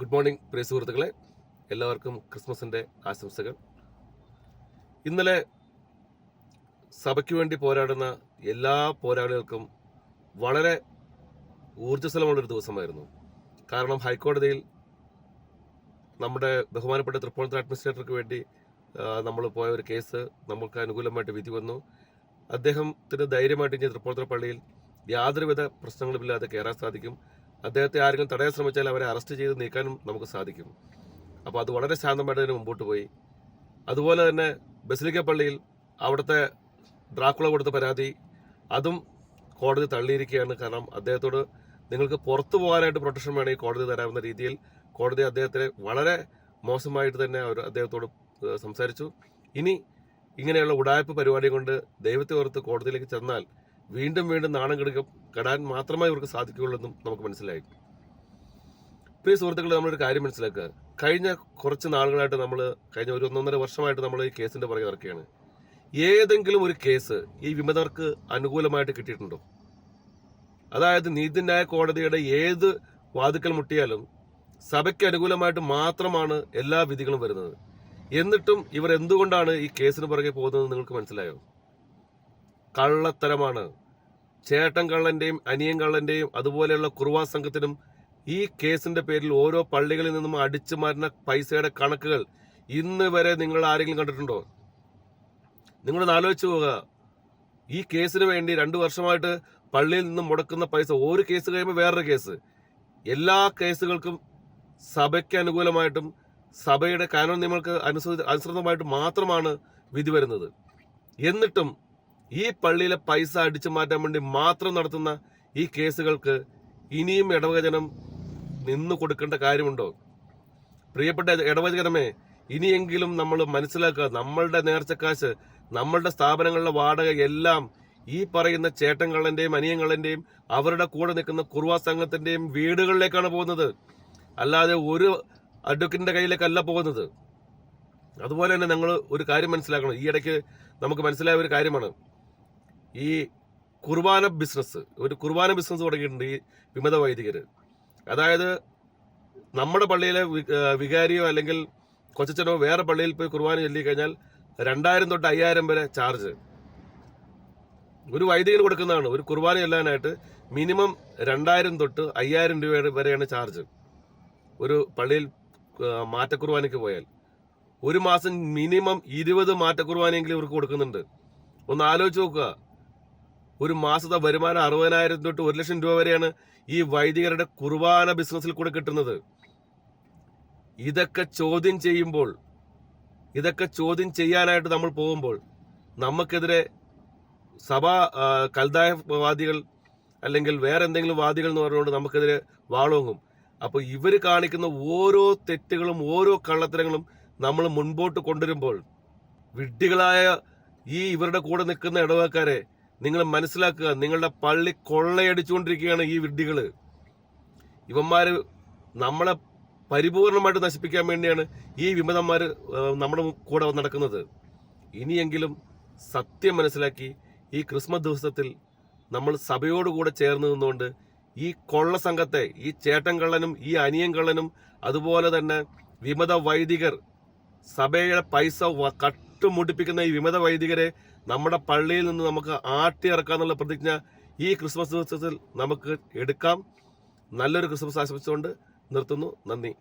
Good morning പ്രിയ സുഹൃത്തുക്കളെ. എല്ലാവർക്കും ക്രിസ്മസിന്റെ ആശംസകൾ. ഇന്നലെ സഭയ്ക്ക് വേണ്ടി പോരാടുന്ന എല്ലാ പോരാളികൾക്കും വളരെ ഊർജസ്വലമുള്ളൊരു ദിവസമായിരുന്നു. കാരണം ഹൈക്കോടതിയിൽ നമ്മുടെ ബഹുമാനപ്പെട്ട തൃപ്പൂണിത്തുറ അഡ്മിനിസ്ട്രേറ്റർക്ക് വേണ്ടി നമ്മൾ പോയ ഒരു കേസ് നമ്മൾക്ക് അനുകൂലമായിട്ട് വിധി വന്നു. അദ്ദേഹത്തിന് ധൈര്യമായിട്ട് ഇനി തൃപ്പൂണിത്തുറ പള്ളിയിൽ യാതൊരുവിധ പ്രശ്നങ്ങളുമില്ലാതെ കയറാൻ സാധിക്കും. അദ്ദേഹത്തെ ആരെങ്കിലും തടയാൻ ശ്രമിച്ചാൽ അവരെ അറസ്റ്റ് ചെയ്ത് നീക്കാനും നമുക്ക് സാധിക്കും. അപ്പോൾ അത് വളരെ ശാന്തമായിട്ട് തന്നെ മുമ്പോട്ട് പോയി. അതുപോലെ തന്നെ ബസിലിക്ക പള്ളിയിൽ അവിടുത്തെ ഡ്രാക്കുള കൊടുത്ത പരാതി അതും കോടതി തള്ളിയിരിക്കുകയാണ്. കാരണം അദ്ദേഹത്തോട് നിങ്ങൾക്ക് പുറത്തു പോകാനായിട്ട് പ്രൊട്ടക്ഷൻ വേണമെങ്കിൽ കോടതി തരാവുന്ന രീതിയിൽ കോടതി അദ്ദേഹത്തെ വളരെ മോശമായിട്ട് തന്നെ അവർ അദ്ദേഹത്തോട് സംസാരിച്ചു. ഇനി ഇങ്ങനെയുള്ള ഉടായ്പ പരിപാടി കൊണ്ട് ദൈവത്തെ ഓർത്ത് കോടതിയിലേക്ക് ചെന്നാൽ വീണ്ടും വീണ്ടും നാണം കെടുക്ക കെടാൻ മാത്രമേ ഇവർക്ക് സാധിക്കുകയുള്ളൂ എന്നും നമുക്ക് മനസ്സിലായി. പ്രിയ സുഹൃത്തുക്കളെ നമ്മളൊരു കാര്യം മനസ്സിലാക്കുക. കഴിഞ്ഞ കുറച്ച് നാളുകളായിട്ട് നമ്മൾ കഴിഞ്ഞ ഒരു ഒന്നൊന്നര വർഷമായിട്ട് നമ്മൾ ഈ കേസിന്റെ പുറകെ നടക്കുകയാണ്. ഏതെങ്കിലും ഒരു കേസ് ഈ വിമതർക്ക് അനുകൂലമായിട്ട് കിട്ടിയിട്ടുണ്ടോ? അതായത് നീതിന്യായ കോടതിയുടെ ഏത് വാതുക്കൽ മുട്ടിയാലും സഭയ്ക്ക് അനുകൂലമായിട്ട് മാത്രമാണ് എല്ലാ വിധികളും വരുന്നത്. എന്നിട്ടും ഇവർ എന്തുകൊണ്ടാണ് ഈ കേസിന് പുറകെ പോകുന്നത് നിങ്ങൾക്ക് മനസ്സിലായോ? കള്ളത്തരമാണ്. ചേട്ടൻ കള്ളന്റെയും അനിയൻ കള്ളന്റെയും അതുപോലെയുള്ള കുറുവാ സംഘത്തിനും ഈ കേസിന്റെ പേരിൽ ഓരോ പള്ളികളിൽ നിന്നും അടിച്ചു മാറ്റുന്ന പൈസയുടെ കണക്കുകൾ ഇന്ന് വരെ നിങ്ങൾ ആരെങ്കിലും കണ്ടിട്ടുണ്ടോ? നിങ്ങളൊന്ന് ആലോചിച്ച് പോവുക. ഈ കേസിന് വേണ്ടി രണ്ടു വർഷമായിട്ട് പള്ളിയിൽ നിന്നും മുടക്കുന്ന പൈസ ഒരു കേസ് കഴിയുമ്പോൾ വേറൊരു കേസ്. എല്ലാ കേസുകൾക്കും സഭയ്ക്ക് അനുകൂലമായിട്ടും സഭയുടെ കാനോൻ നിയമങ്ങൾക്ക് അനുസൃതമായിട്ട് മാത്രമാണ് വിധി വരുന്നത്. എന്നിട്ടും ഈ പള്ളിയിലെ പൈസ അടിച്ചു മാറ്റാൻ വേണ്ടി മാത്രം നടത്തുന്ന ഈ കേസുകൾക്ക് ഇനിയും ഇടവകജനം നിന്നു കൊടുക്കേണ്ട കാര്യമുണ്ടോ? പ്രിയപ്പെട്ട ഇടവകജനമേ ഇനിയെങ്കിലും നമ്മൾ മനസ്സിലാക്കുക നമ്മളുടെ നേർച്ചക്കാശ് നമ്മളുടെ സ്ഥാപനങ്ങളുടെ വാടക എല്ലാം ഈ പറയുന്ന ചേട്ടങ്ങളുടെയും അനിയങ്ങളുടെയും അവരുടെ കൂടെ നിൽക്കുന്ന കുറുവാ സംഘത്തിന്റെയും വീടുകളിലേക്കാണ് പോകുന്നത്. അല്ലാതെ ഒരു അഡ്വക്കിന്റെ കയ്യിലേക്കല്ല പോകുന്നത്. അതുപോലെ തന്നെ ഞങ്ങൾ ഒരു കാര്യം മനസ്സിലാക്കണം. ഈ ഇടയ്ക്ക് നമുക്ക് മനസ്സിലായ ഒരു കാര്യമാണ്. ഈ കുർബാന ബിസിനസ് ഒരു കുർബാന ബിസിനസ് തുടങ്ങിയിട്ടുണ്ട് ഈ വിമത വൈദികർ അതായത് നമ്മുടെ പള്ളിയിലെ വികാരിയോ അല്ലെങ്കിൽ കൊച്ചച്ചനോ വേറെ പള്ളിയിൽ പോയി കുർബാന ചൊല്ലി കഴിഞ്ഞാൽ രണ്ടായിരം തൊട്ട് അയ്യായിരം വരെ ചാർജ്. ഒരു വൈദികന് കൊടുക്കുന്നതാണ്. ഒരു കുർബാന ചൊല്ലാനായിട്ട് മിനിമം രണ്ടായിരം തൊട്ട് അയ്യായിരം രൂപ വരെയാണ് ചാർജ്. ഒരു പള്ളിയിൽ മാറ്റക്കുർബാനയ്ക്ക് പോയാൽ. ഒരു മാസം മിനിമം ഇരുപത് മാറ്റക്കുർബാനയെങ്കിലും ഇവർക്ക് കൊടുക്കുന്നുണ്ട്. ഒന്ന് ആലോചിച്ച് നോക്കുക. ഒരു മാസത്തെ വരുമാനം അറുപതിനായിരം തൊട്ട് ഒരു ലക്ഷം രൂപ വരെയാണ് ഈ വൈദികരുടെ കുർബാന ബിസിനസ്സിൽ കൂടെ കിട്ടുന്നത്. ഇതൊക്കെ ചോദ്യം ചെയ്യുമ്പോൾ ഇതൊക്കെ ചോദ്യം ചെയ്യാനായിട്ട് നമ്മൾ പോകുമ്പോൾ നമുക്കെതിരെ സഭാ കൽദായവാദികൾ അല്ലെങ്കിൽ വേറെ എന്തെങ്കിലും വാദികൾ എന്ന് പറഞ്ഞുകൊണ്ട് നമുക്കെതിരെ വാളോങ്ങും. അപ്പോൾ ഇവർ കാണിക്കുന്ന ഓരോ തെറ്റുകളും ഓരോ കള്ളത്തരങ്ങളും നമ്മൾ മുൻപോട്ട് കൊണ്ടുവരുമ്പോൾ വിഡ്ഢികളായ ഈ ഇവരുടെ കൂടെ നിൽക്കുന്ന ഇടവക്കാരെ നിങ്ങൾ മനസ്സിലാക്കുക നിങ്ങളുടെ പള്ളി കൊള്ളയടിച്ചുകൊണ്ടിരിക്കുകയാണ് ഈ വിഡ്ഢികൾ. ഇവന്മാർ നമ്മളെ പരിപൂർണമായിട്ട് നശിപ്പിക്കാൻ വേണ്ടിയാണ് ഈ വിമതന്മാർ നമ്മുടെ കൂടെ നടക്കുന്നത്. ഇനിയെങ്കിലും സത്യം മനസ്സിലാക്കി ഈ ക്രിസ്മസ് ദിവസത്തിൽ നമ്മൾ സഭയോടുകൂടെ ചേർന്ന് നിന്നുകൊണ്ട് ഈ കൊള്ള സംഘത്തെ ഈ ചേട്ടൻ കള്ളനും ഈ അനിയൻ കള്ളനും അതുപോലെ തന്നെ വിമത വൈദികർ സഭയുടെ പൈസ മുട്ടിപ്പിക്കുന്ന ഈ വിമത വൈദികരെ നമ്മുടെ പള്ളിയിൽ നിന്ന് നമുക്ക് ആട്ടിയിറക്കാന്നുള്ള പ്രതിജ്ഞ ഈ ക്രിസ്മസ് ദിവസത്തിൽ നമുക്ക് എടുക്കാം. നല്ലൊരു ക്രിസ്മസ് ആശംസിച്ചുകൊണ്ട് നിർത്തുന്നു. നന്ദി.